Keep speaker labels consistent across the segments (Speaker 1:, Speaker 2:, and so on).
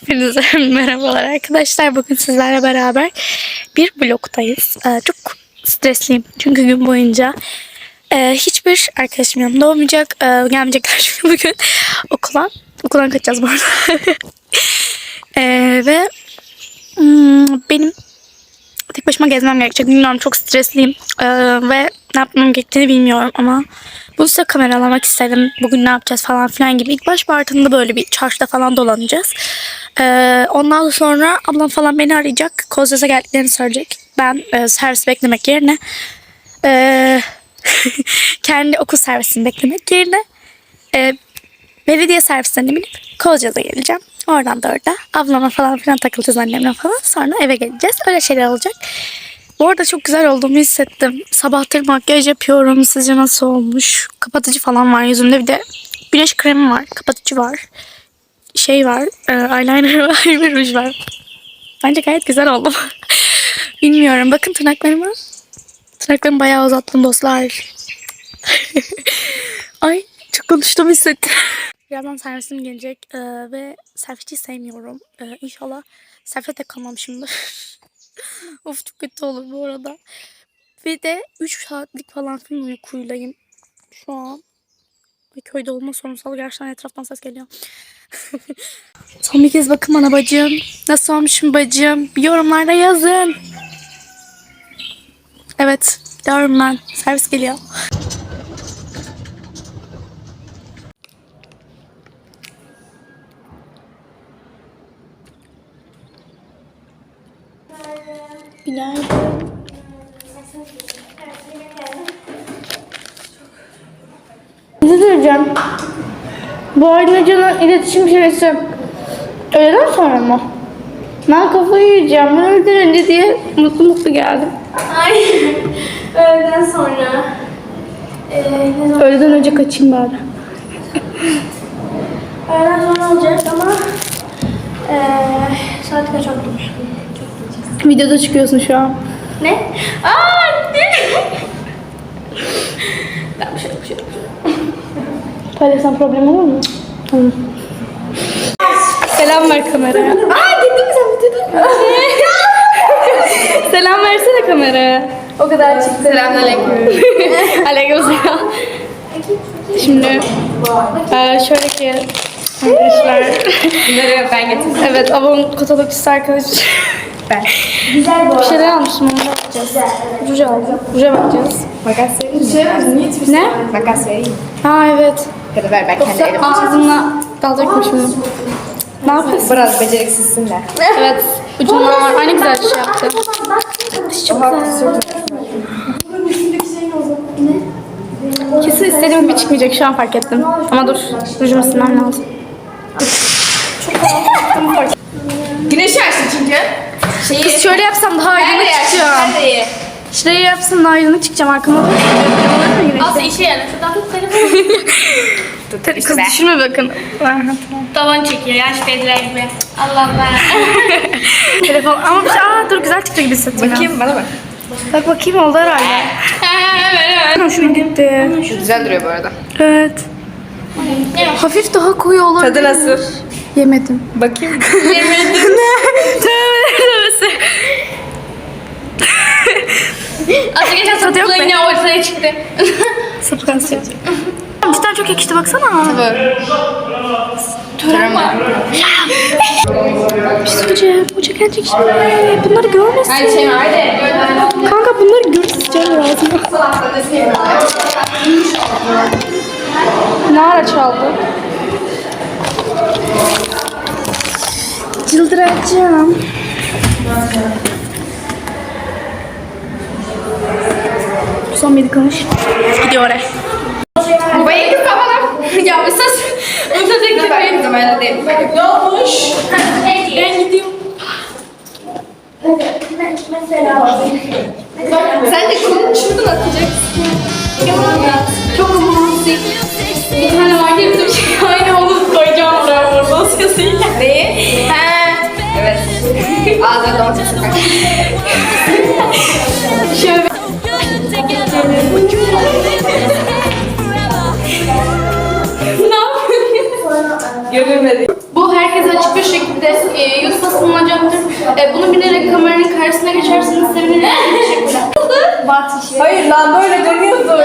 Speaker 1: Hepinize merhabalar arkadaşlar. Bugün sizlerle beraber bir vlogdayız. Ee, çok stresliyim. Çünkü gün boyunca e, hiçbir arkadaşım yanımda olmayacak. Ee, gelmeyecekler çünkü bugün okula. Okuldan kaçacağız bu arada. Ee, ve hmm, benim tek başıma gezmem gerekecek. Bilmiyorum çok stresliyim. Ee, ve ne yapmam gerektiğini bilmiyorum ama bunu size kameralamak istedim. Bugün ne yapacağız falan filan gibi. İlk baş Bartın'da böyle bir çarşıda falan dolanacağız. Ee, ondan sonra ablam falan beni arayacak. Kozyaza geldiklerini söyleyecek. Ben e, servis beklemek yerine e, kendi okul servisini beklemek yerine e, belediye servisinden binip Kozyaza geleceğim. Oradan da orada ablama falan filan takılacağız annemle falan. Sonra eve geleceğiz. Öyle şeyler olacak. Bu arada çok güzel olduğumu hissettim. Sabahtır makyaj yapıyorum. Sizce nasıl olmuş? Kapatıcı falan var yüzümde. Bir de güneş kremi var. Kapatıcı var. Şey var. E, eyeliner var. Bir ruj var. Bence gayet güzel oldum. Bilmiyorum. Bakın tırnaklarıma. Tırnaklarımı bayağı uzattım dostlar. Ay çok konuştuğumu hissettim. Birazdan servisim gelecek e, ve selfie sevmiyorum. E, inşallah selfie de kalmamışımdır. of çok kötü olur bu arada. Ve de 3 saatlik falan film uykuylayım. Şu an Ay, köyde olma sorunsal gerçekten etraftan ses geliyor. Son bir kez bakın bana bacım. Nasıl olmuşum bacım? Bir yorumlarda yazın. Evet. Gidiyorum ben. Servis geliyor. Bu Aydıncan'ın iletişim süresi öğleden sonra mı? Ben kafayı yiyeceğim. Ben öğleden önce diye mutlu mutlu geldim.
Speaker 2: Ay öğleden sonra. Ee, ne zaman?
Speaker 1: Öğleden önce kaçayım bari.
Speaker 2: Öğleden sonra olacak ama ee, saat kaç oldu?
Speaker 1: Videoda çıkıyorsun şu an.
Speaker 2: Ne? Aa değil mi? ben bir şey yok, bir şey yok.
Speaker 1: Paylaşsam problem olur mu? Selam ver kameraya.
Speaker 2: Aa dedim sen dedim.
Speaker 1: Selam versene kameraya.
Speaker 2: o kadar çıktı. Selamünaleyküm.
Speaker 1: Aleykümselam. Şimdi eee şöyle ki arkadaşlar.
Speaker 2: Bunları ben getirdim.
Speaker 1: evet ablamın katalogist arkadaş.
Speaker 2: Ben. Güzel bu.
Speaker 1: Bir şeyler almıştım onu bakacağız. Ruj aldım. Ruja bakacağız.
Speaker 3: Makas vereyim mi?
Speaker 1: Ne?
Speaker 3: Makas vereyim mi?
Speaker 1: Ha evet.
Speaker 3: Ya da ver ben kendi elimle.
Speaker 1: ağzımla daldırmışım. Ne yapıyorsun?
Speaker 3: Biraz beceriksizsin de.
Speaker 1: Evet. Ucundan var. Aynı güzel bir şey yaptı.
Speaker 3: Çok güzel.
Speaker 1: Kesin istediğim gibi çıkmayacak şu an fark ettim. Ama dur. Rujumu silmem lazım.
Speaker 3: Güneş açtı çünkü. Şeyi...
Speaker 1: Kız şöyle yapsam daha aydınlık çıkacağım.
Speaker 3: Nereyi?
Speaker 1: Şurayı yapsam daha aydınlık çıkacağım arkama?
Speaker 2: Aslı işe yarar. Şuradan tut telefonu.
Speaker 3: İşte
Speaker 1: Kız
Speaker 3: be.
Speaker 1: düşürme bakın.
Speaker 2: Tavan çekiyor yaş teyzeler gibi. Allah Allah.
Speaker 1: Telefon ama bir şey, aa dur güzel çıktı gibi hissettim.
Speaker 3: Bakayım bana bak.
Speaker 1: Bak bakayım oldu herhalde. Hoşuma gitti.
Speaker 3: Güzel duruyor bu arada.
Speaker 1: Evet. Hafif daha koyu olur.
Speaker 3: Tadı nasıl?
Speaker 1: Yemedim.
Speaker 3: Bakayım.
Speaker 1: Yemedim. ne? Tövbe tövbe.
Speaker 2: Aslı geçen
Speaker 1: yok
Speaker 2: sapıkla
Speaker 1: be.
Speaker 2: yine ortaya çıktı.
Speaker 1: Sapıkan şey. Cidden çok yakıştı baksana.
Speaker 3: Tören var.
Speaker 1: Söyleyeceğim. Bu çeken şimdi. Bunları görmesin.
Speaker 3: Aynı şey var de.
Speaker 1: Kanka bunları görmeyeceğim lazım. Ne ara çaldı? Çıldıracağım. Son bir konuş. Gidiyor oraya.
Speaker 3: Bayı kız kafalar. Ya. Onu tek tek bayıldım öyle değil. Ne olmuş?
Speaker 2: Ben gidiyorum. Mesela.
Speaker 3: Sen de kolunu şuradan atacaksın. Çok romantik.
Speaker 2: Bir tane var ya bizim şey aynı onu koyacağım oraya orada dosyasıyla.
Speaker 3: Neyi?
Speaker 2: He.
Speaker 3: Evet. Ağzına domates sıkar.
Speaker 2: Şöyle.
Speaker 3: Görülmedi.
Speaker 2: Bu herkese açık bir şekilde
Speaker 1: e, yüz basılmayacaktır. E, bunu bilerek kameranın karşısına geçerseniz sevinirim. Teşekkürler.
Speaker 3: Hayır lan böyle dönüyordu.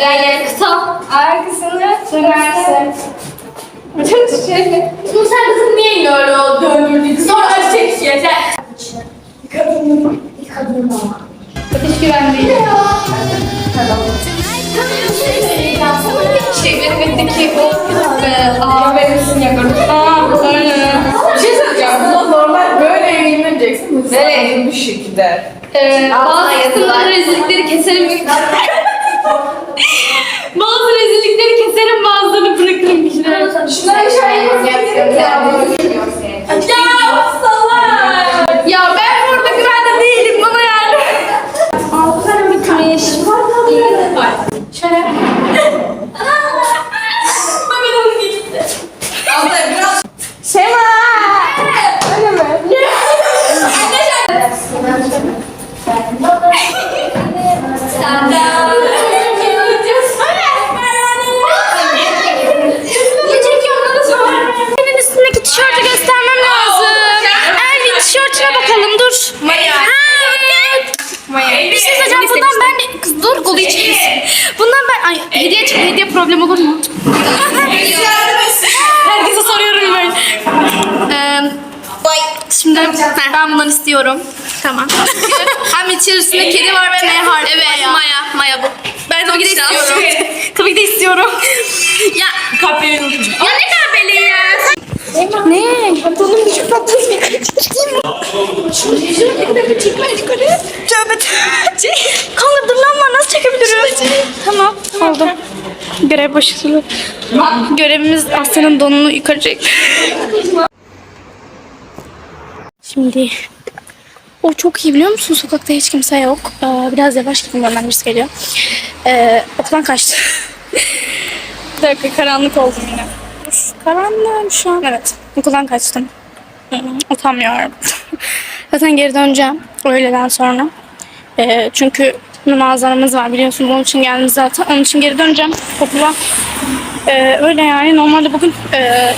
Speaker 1: Yani kısa. Arkasını dönersin. Bu sen kızım niye öyle o döndürdün? Sonra açacak şey. Ateş güven değil. Şey benim evdeki o e, ağır verirsin ya gördüm. Aa aynen.
Speaker 3: Bir şey söyleyeceğim. Buna normal böyle eğilmeyeceksin. Böyle eğilmiş şekilde.
Speaker 1: Ee, bazı kısımda rezillikleri keserim. bazı rezillikleri keserim bazılarını bırakırım bundan ben de kız dur kolu içeriz. Bundan ben ay hediye çık hediye problem olur mu? Herkese soruyorum ben. Ee, Şimdi ben bundan istiyorum. Tamam. Hem içerisinde kedi var ve M harfi. Evet, Maya. Maya, bu. Ben tabii de istiyorum. tabii ki de istiyorum. ya
Speaker 3: Kahvenin ucu.
Speaker 1: ya ne kahveli ya?
Speaker 3: Ne? Pantolonun küçük patlasın. Tövbe tövbe.
Speaker 1: Kanka dur lan var nasıl çekebilirim? Tamam oldu. Görev başarılı. Görevimiz Asya'nın donunu yukarı. Şimdi o çok iyi biliyor musun? Sokakta hiç kimse yok. Ee, biraz yavaş gidin benden birisi geliyor. Ee, okuldan kaçtı. Bir dakika karanlık oldum yine. Karanlığım şu an. Evet okuldan kaçtım. Utanmıyorum. Zaten geri döneceğim öğleden sonra. Ee, çünkü münazarımız var biliyorsun. Onun için geldim zaten. Onun için geri döneceğim okula. Ee, öyle yani. Normalde bugün e,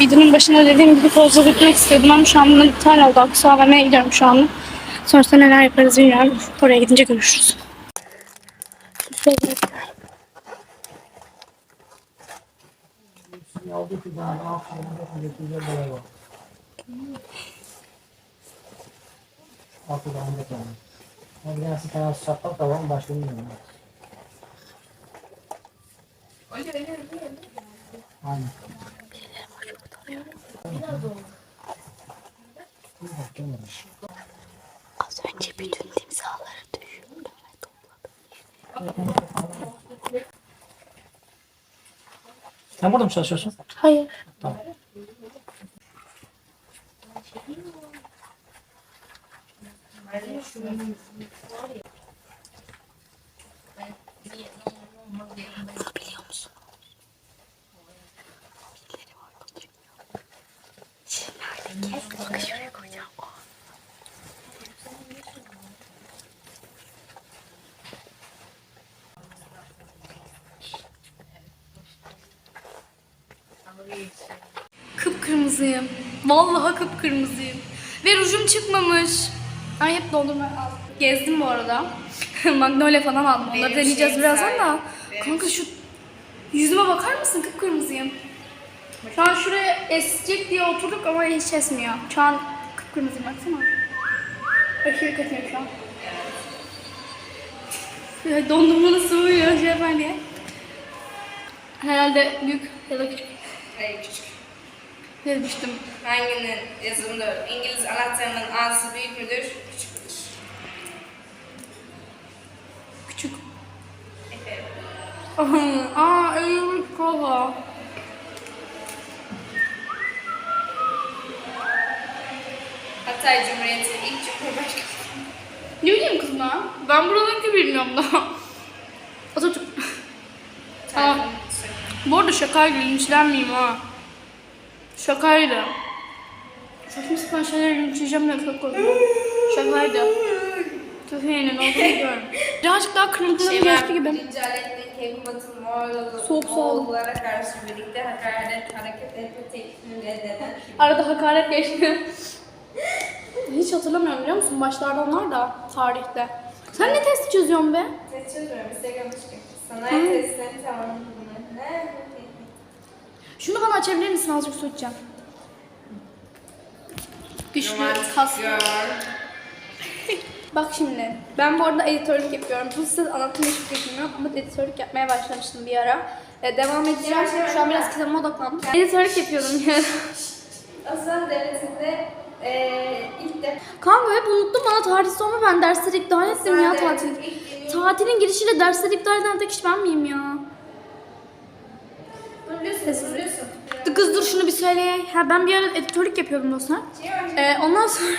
Speaker 1: videonun başında dediğim gibi fazla gitmek istiyordum ama şu an bunun iptal oldu. Aksu AVM'ye gidiyorum şu anda. Sonrasında neler yaparız bilmiyorum. Oraya gidince görüşürüz.
Speaker 4: Altı da onda kaldı. Ama bir tanesi falan şaplak da var mı başka bilmiyorum. Aynen.
Speaker 5: Az önce bütün timsahları düşürdüm ve topladım.
Speaker 4: Sen burada mı çalışıyorsun?
Speaker 1: Hayır.
Speaker 4: Tamam.
Speaker 5: Bunu biliyor musun? Birileri var. Şimdi nerede? Bak şuraya koyacağım. O.
Speaker 1: Kıpkırmızıyım. Vallahi kıpkırmızıyım. Ve rujum çıkmamış. Ay hep dondurma aldım. Gezdim bu arada. Magnolia falan aldım. Onları deneyeceğiz birazdan da. Kanka şu yüzüme bakar mısın? Kıpkırmızıyım. Şu an şuraya esecek diye oturduk ama hiç esmiyor. Şu an kıpkırmızıyım baksana. Aşırı kötüyüm şu an. Ya dondurmanın soğuyor şey yapar diye. Herhalde büyük ya da küçük.
Speaker 6: Hayır küçük.
Speaker 1: Yazmıştım.
Speaker 6: Hanginin yazılımda İngiliz anahtarının A'sı büyük müdür, küçük müdür?
Speaker 1: Küçük. Aa, ölüm kola.
Speaker 6: Hatay Cumhuriyeti ilk Cumhurbaşkanı.
Speaker 1: Ne bileyim kızım ben? Ben buradan ki bilmiyorum daha. Atatürk. Aa, bu arada şakaydı, linçlenmeyeyim ha. Şakaydı. Saçma sapan şeyler linçleyeceğim diye çok korkuyorum. Şakaydı. Köpeğinin olduğunu biliyorum. Ya ya kırmızıları geçti gibi.
Speaker 7: Ticaretteki hükümetin Moğol-
Speaker 1: Soğuk soğuk.
Speaker 7: Moğollara karşı birlikte hakaret hareket etme teklifini reddeden
Speaker 1: Arada hakaret geçti. Hiç hatırlamıyorum biliyor musun? Başlarda onlar da tarihte. Sen ne testi çözüyorsun be?
Speaker 7: test çözüyorum. Instagram çıkıyor. Sanayi testlerini tamamladım.
Speaker 1: Şunu bana açabilir misin? Azıcık su içeceğim. Güçlü, kaslı. Bak şimdi, ben bu arada editörlük yapıyorum. Bu size anlatım hiçbir fikrim yok ama editörlük yapmaya başlamıştım bir ara. Ee, devam edeceğim. Şu an biraz kitabıma odaklandım. Editörlük yapıyordum yani.
Speaker 7: Osmanlı Devleti'nde eee ilk de
Speaker 1: Kanka hep unuttum bana tarih sorma ben dersleri iptal ettim ya tatil. Tatilin girişiyle dersleri iptal eden tek kişi ben miyim ya?
Speaker 7: Bunu biliyorsun, bunu biliyorsun.
Speaker 1: Dur Kız dur şunu bir söyle. Ha ben bir ara editörlük yapıyordum dostlar. Ee, ondan sonra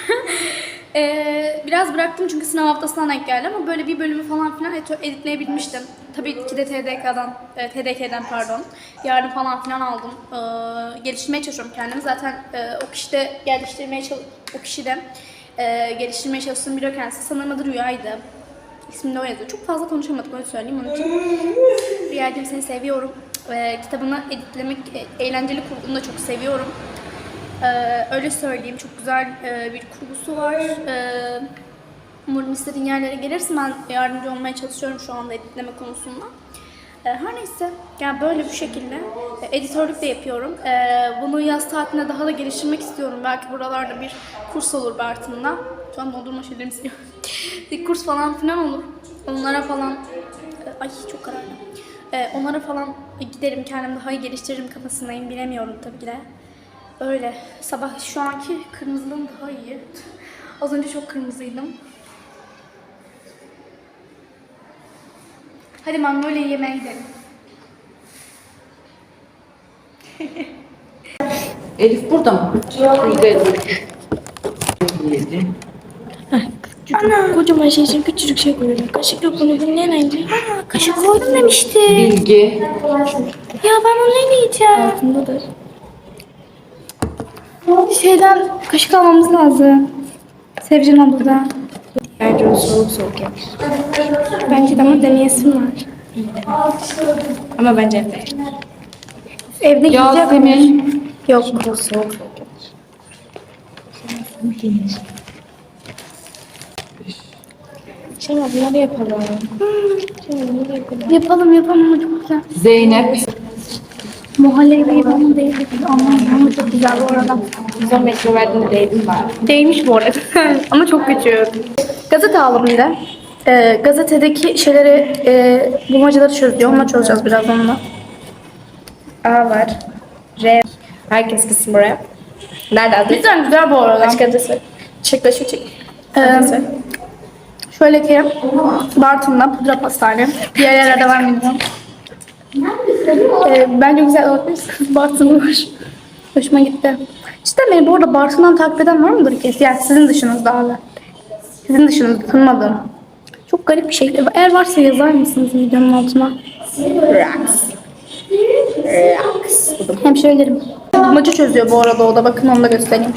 Speaker 1: ee, biraz bıraktım çünkü sınav haftasından denk geldi ama böyle bir bölümü falan filan editleyebilmiştim. Tabii ki de TDK'dan, e, TDK'den pardon. Yardım falan filan aldım. Ee, geliştirmeye çalışıyorum kendimi. Zaten e, o kişi de geliştirmeye o kişi de e, geliştirmeye çalıştığım bir kendisi. Sanırım adı Rüya'ydı. İsmini de o yazıyor. Çok fazla konuşamadık öyle söyleyeyim onun için. Rüyacığım seni seviyorum. Ee, kitabını editlemek, e, eğlenceli kurgunu da çok seviyorum. Ee, öyle söyleyeyim. Çok güzel e, bir kurgusu var. Ee, umarım istediğin yerlere gelirsin. Ben yardımcı olmaya çalışıyorum şu anda editleme konusunda. Ee, her neyse. Yani böyle bu şekilde. E, editörlük de yapıyorum. Ee, bunu yaz tatiline daha da geliştirmek istiyorum. Belki buralarda bir kurs olur Bartın'da. Şu an dondurma şeylerimi seviyorum. bir kurs falan filan olur. Onlara falan... e, Ay çok kararlı. Ee, onlara falan giderim kendimi daha iyi geliştiririm kafasındayım. Bilemiyorum tabii ki de. Öyle. Sabah şu anki kırmızılığım daha iyi. Az önce çok kırmızıydım. Hadi Magnolia yemeğe gidelim.
Speaker 2: Elif burada mı?
Speaker 8: Ana kocaman şey için küçücük şey koydum. Kaşık yok bunu dinleyen önce. Aa kaşık koydum demişti.
Speaker 2: Bilgi.
Speaker 8: Ya ben onu ne yiyeceğim? Altındadır. Şeyden kaşık almamız lazım. Sevcan abladan.
Speaker 1: Bence o soğuk soğuk yapmış.
Speaker 8: Bence de ama deneyesim var.
Speaker 1: Ama bence evde.
Speaker 8: Evde yiyecek mi? Yok.
Speaker 1: Soğuk soğuk
Speaker 8: Şey bunları yapalım. Yapalım yapalım ama çok güzel.
Speaker 2: Zeynep.
Speaker 8: Muhallebi gibi ama değil. Aman ama çok güzel bu arada.
Speaker 2: Güzel meşhur verdiğinde değdim ben.
Speaker 1: Değmiş bu arada. Ama çok küçük. Gazete de. Ee, gazetedeki şeyleri, e, bulmacaları çözüyor. Onunla çözeceğiz biraz onunla.
Speaker 3: A var. R. Herkes kısmı buraya. Nerede adı?
Speaker 1: Güzel güzel bu arada.
Speaker 3: Başka adresi. Çek şu çek.
Speaker 1: Ee, şöyle ki Bartın'da pudra pastane. Diğer yerlerde var mı bilmiyorum. Ee, bence güzel olabilir. Bartın'da var. Hoşuma gitti. Cidden beni bu arada Bartın'dan takip eden var mıdır ki? Yani sizin dışınızda hala. Sizin dışınızda tanımadığım. Çok garip bir şey. Eğer varsa yazar mısınız videonun altına?
Speaker 3: Rax. Rax.
Speaker 1: Hemşirelerim. Bulmaca çözüyor bu arada o da. Bakın onu da göstereyim.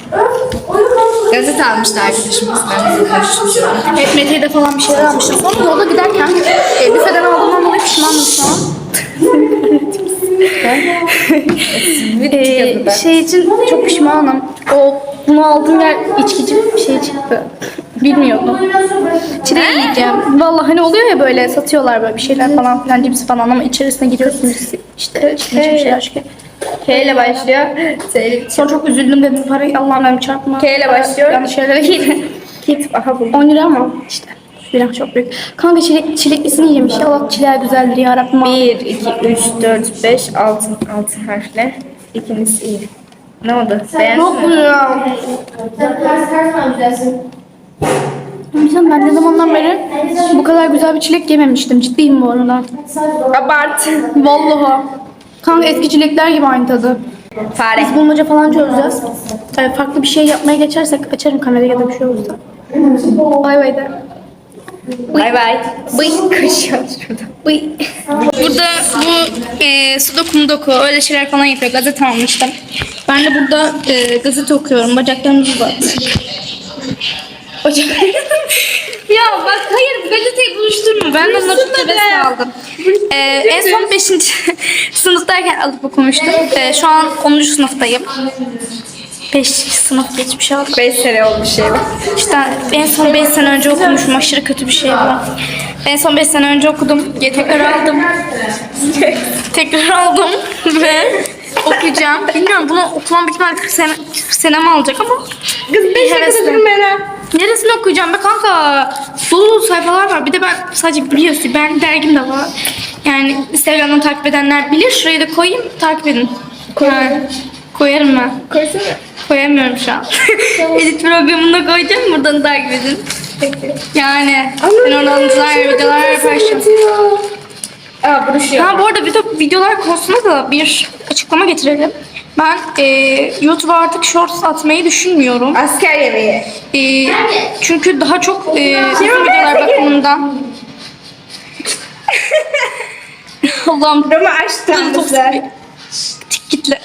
Speaker 3: Gazete almıştı arkadaşımız. Ben bunu karıştırıyorum.
Speaker 1: Evet Mete'ye de falan bir şeyler almıştım. Sonra yolda giderken e, büfeden aldığımdan dolayı pişmanım şu an. e, şey için çok pişmanım. O bunu aldığım yer içkici bir şey çıktı. Bilmiyordum. Çileği yiyeceğim. Vallahi hani oluyor ya böyle satıyorlar böyle bir şeyler falan filan cips falan ama içerisine giriyorsunuz işte içine bir şeyler çıkıyor.
Speaker 3: K ile başlıyor.
Speaker 1: Sonra çok üzüldüm dedim parayı Allah'ım benim çarpma.
Speaker 3: K ile başlıyor.
Speaker 1: Yanlış şeylere gitti.
Speaker 3: Kit. Aha bu.
Speaker 1: 10 lira ama işte. Lira çok büyük. Kanka çilek, çileklisini yiyeceğim inşallah çileği güzeldir ya Rabbim.
Speaker 3: 1, 2, 3, 4, 5, 6. 6 harfle. İkiniz iyi. Ne oldu? Beğendin
Speaker 1: Çok
Speaker 3: mi?
Speaker 1: güzel. Bilmiyorum ben ne zamandan beri bu kadar güzel bir çilek yememiştim. Ciddiyim bu arada.
Speaker 3: Abart.
Speaker 1: Vallahi. Kanka eski çilekler gibi aynı tadı.
Speaker 3: Fare.
Speaker 1: Biz bulmaca falan çözeceğiz. Ee, farklı bir şey yapmaya geçersek açarım kamerayı ya da bir şey olursa. Bay bay de.
Speaker 3: Bay bay. Bıy. Kaşıyor şurada.
Speaker 1: Bıy. Burada bu e, sudoku doku öyle şeyler falan yapıyor. Gazete almıştım. Ben de burada e, gazete okuyorum. Bacaklarımı uzat. Bacak... Ya bak hayır gazeteyi buluşturma. Ben de notu bes aldım. Ee, en son 5. sınıftayken alıp okumuştum. Ee, şu an 10. sınıftayım. 5 sınıf geçmiş oldu.
Speaker 3: 5 sene olmuş şey var.
Speaker 1: İşte en son 5 sene önce okumuşum. Aşırı kötü bir şey bu. En son 5 sene önce okudum. Ya tekrar aldım. tekrar aldım ve okuyacağım. Bilmiyorum bunu büyük ihtimalle 40 sene, 40 senem alacak ama
Speaker 3: Kız 5
Speaker 1: hevesli.
Speaker 3: bana.
Speaker 1: Neresini okuyacağım be kanka? Dolu dolu sayfalar var. Bir de ben sadece biliyorsun ben dergim de var. Yani Instagram'dan takip edenler bilir. Şurayı da koyayım takip edin. Yani, koyarım ben.
Speaker 3: Koysana.
Speaker 1: Koyamıyorum şu an. Edit programında koyacağım buradan takip edin. Yani ben oradan güzel videolar paylaşıyorum.
Speaker 3: Aa buruşuyor.
Speaker 1: Ha bu arada video, videolar konusunda da bir açıklama getirelim. Ben e, YouTube'a artık shorts atmayı düşünmüyorum.
Speaker 3: Asker yemeği.
Speaker 1: E, çünkü daha çok e, uzun videolar bakımından. Allah'ım
Speaker 3: Roma açtım bize.
Speaker 1: tik gitle.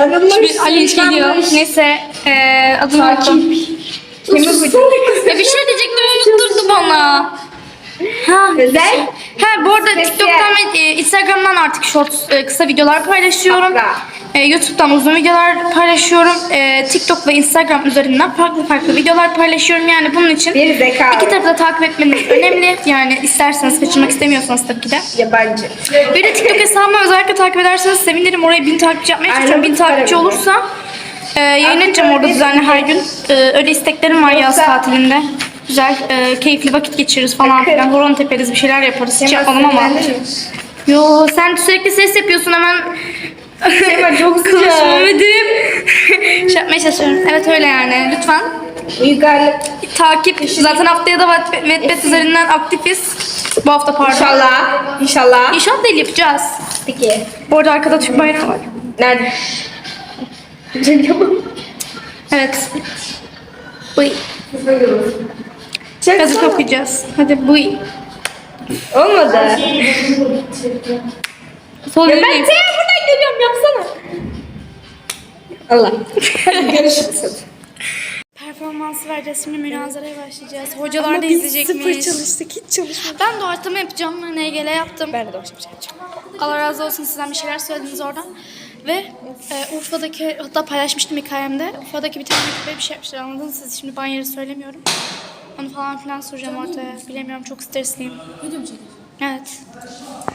Speaker 3: Anılmış.
Speaker 1: Bir Ali geliyor. Neyse e, adını.
Speaker 3: Kimi bu?
Speaker 1: Ya bir şey diyecektim unutturdu bana. Ha.
Speaker 3: Özel.
Speaker 1: Ha bu arada. TikTok'tan ve e, Instagram'dan artık shorts e, kısa videolar paylaşıyorum.
Speaker 3: Hakla.
Speaker 1: E, YouTube'dan uzun videolar paylaşıyorum. E, TikTok ve Instagram üzerinden farklı farklı videolar paylaşıyorum. Yani bunun için
Speaker 3: Bir zeka.
Speaker 1: iki tarafı da takip etmeniz önemli. Yani isterseniz kaçırmak istemiyorsanız tabii ki de.
Speaker 3: Yabancı.
Speaker 1: Bir de TikTok hesabımı özellikle takip ederseniz sevinirim. Oraya bin takipçi yapmaya çalışıyorum. Bin takipçi olursa e, yayın edeceğim orada düzenli her gün. E, öyle isteklerim var yaz tatilinde. Güzel, e, keyifli vakit geçiririz falan filan. Horon teperiz, bir şeyler yaparız. Hiç yapmadım ama. Yo sen sürekli ses yapıyorsun hemen.
Speaker 3: Kemal çok sıcak.
Speaker 1: Mehmet'im. şey yapmaya çalışıyorum. Evet öyle yani. Lütfen
Speaker 3: Uygarlık.
Speaker 1: takip. Zaten haftaya da Wattpad üzerinden aktifiz. Bu hafta pardon.
Speaker 3: İnşallah. İnşallah.
Speaker 1: İnşaat değil yapacağız.
Speaker 3: Peki.
Speaker 1: Bu arada arkada Türk bayrağı var.
Speaker 3: Nerede?
Speaker 1: Evet. Buy.
Speaker 3: Çek.
Speaker 1: Gazete okuyacağız. Hadi buy.
Speaker 3: Olmadı.
Speaker 1: Sol
Speaker 3: Ya ben seni buradan yapsana. Allah. Görüşürüz.
Speaker 1: Performansı vereceğiz. Şimdi münazaraya başlayacağız. Hocalar da izleyecekmiş.
Speaker 9: çalıştık hiç çalışmadık.
Speaker 1: Ben doğaçlama yapacağım. NGL yaptım. Ben de doğaçlama yapacağım. Allah razı olsun sizden bir şeyler söylediniz oradan. Ve e, Urfa'daki, hatta paylaşmıştım hikayemde. Urfa'daki bir tane köpeğe bir şey yapmışlar anladınız siz. Şimdi ben yeri söylemiyorum. Onu falan filan soracağım ortaya. Bilemiyorum çok stresliyim. Video mu Evet.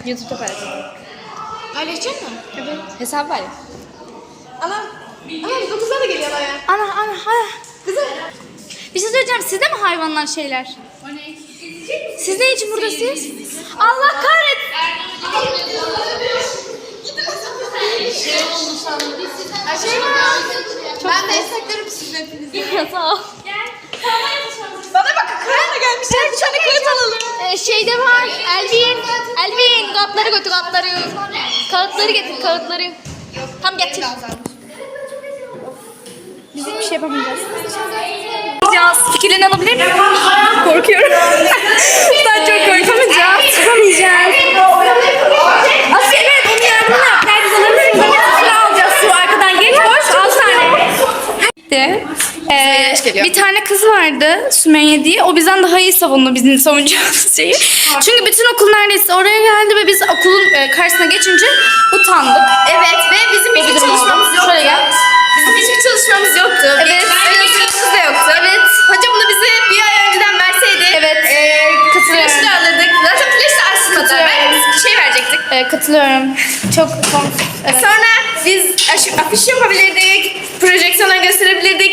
Speaker 3: YouTube'da paylaşalım.
Speaker 10: Paylaşacak mı?
Speaker 1: Evet.
Speaker 3: Hesap var ya.
Speaker 10: Anam. Anam dokuzlar da geliyor ya.
Speaker 1: Ana ana ana. Kızım. Bir şey söyleyeceğim. Sizde mi hayvanlar şeyler? Siz ne için buradasınız? Allah kahretsin.
Speaker 10: Şey var. Ben desteklerim sizin hepinizi.
Speaker 1: Sağ ol.
Speaker 10: Bana bakın Karan da gelmiş. Gel bir tane alalım.
Speaker 1: Ee, şeyde var. Elvin. Elvin. Kağıtları götür kağıtları. Kağıtları getir kağıtları. Tam getir. Biz hiçbir şey yapamayacağız. Yapacağız. Fikirlerini alabilir miyim? Korkuyorum. ben çok korkamayacağız. Yapamayacağız. Asya evet onun yardımını yap. Alırız. Biz alırız. Sıra alacağız. Su arkadan geç. Koş. Al tane. Gitti. Ee, bir tane kız vardı Sümeyye diye. O bizden daha iyi savundu bizim savunacağımız şeyi. Çünkü bütün okul neredeyse oraya geldi ve biz okulun e, karşısına geçince utandık.
Speaker 3: Evet ve bizim hiçbir
Speaker 1: durum oldu.
Speaker 3: çalışmamız yoktu.
Speaker 1: Şöyle gel.
Speaker 3: Bizim hiçbir çalışmamız yoktu.
Speaker 1: Evet.
Speaker 3: Yazılımımız da yoktu.
Speaker 1: Evet.
Speaker 3: Hoca bunu bize bir ay önceden verseydi.
Speaker 1: Evet.
Speaker 3: Eee
Speaker 1: Katılıyorum.
Speaker 3: Flaşı da alırdık. Zaten flaşı da. Ben şey verecektik.
Speaker 1: Ee, katılıyorum. Çok evet.
Speaker 3: Sonra biz aş- afiş yapabilirdik. Projeksiyona gösterebilirdik.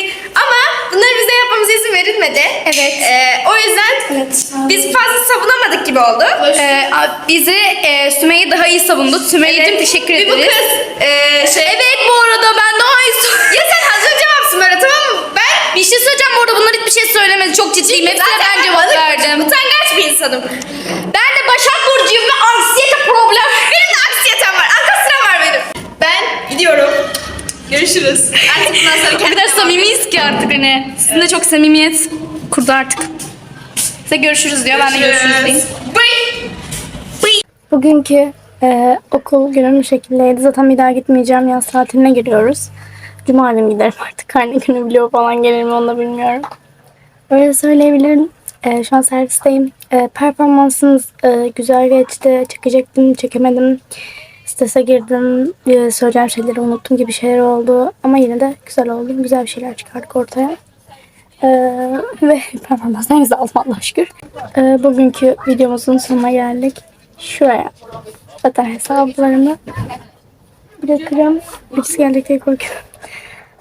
Speaker 3: Bunları bize yapmamıza izin verilmedi.
Speaker 1: Evet.
Speaker 3: Eee, o yüzden
Speaker 1: Evet.
Speaker 3: biz fazla savunamadık gibi oldu.
Speaker 1: Ee, bizi e, Sümeyye daha iyi savundu. Sümeyye'cim teşekkür
Speaker 3: Bir
Speaker 1: ederiz.
Speaker 3: bu kız eee, şey...
Speaker 1: Evet bu arada ben daha iyi.
Speaker 3: Ya sen hazır cevapsın böyle tamam mı? Ben
Speaker 1: Bir şey söyleyeceğim bu arada bunlar hiçbir şey söylemedi. Çok ciddiyim. Hepsine ben cevap verdim.
Speaker 3: Utangaç bir insanım.
Speaker 1: Ben de Başak Burcu'yum ve anksiyete problem.
Speaker 3: Benim de anksiyetem var. Arka sıra var benim. Ben gidiyorum. Görüşürüz. Artık bundan sonra
Speaker 1: O kadar samimiyiz ki artık hani. Sizin de çok samimiyet kurdu artık. Size görüşürüz diyor. Ben de görüşürüz diyeyim.
Speaker 3: Bye.
Speaker 9: Bugünkü e, okul günüm bu şekildeydi. Zaten bir daha gitmeyeceğim. Yaz tatiline giriyoruz. Cuma günü giderim artık. Karne günü vlog falan gelir mi onu da bilmiyorum. Öyle söyleyebilirim.
Speaker 1: Ee, şu an servisteyim. Ee, performansınız e, güzel geçti. Çekecektim, çekemedim. Strese girdim. Ee, söyleyeceğim şeyleri unuttum gibi şeyler oldu. Ama yine de güzel oldu. Güzel bir şeyler çıkardık ortaya. Ee, ve performanslar güzel oldu Allah'a şükür. Ee, bugünkü videomuzun sonuna geldik. Şuraya zaten hesaplarımı bırakırım. Birisi gelecek diye korkuyorum.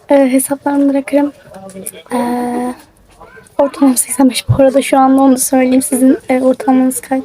Speaker 1: Ee, hesaplarımı bırakırım. Ee, ortalamam 85 bu arada şu anda onu da söyleyeyim. Sizin e, ortalamanız kaç?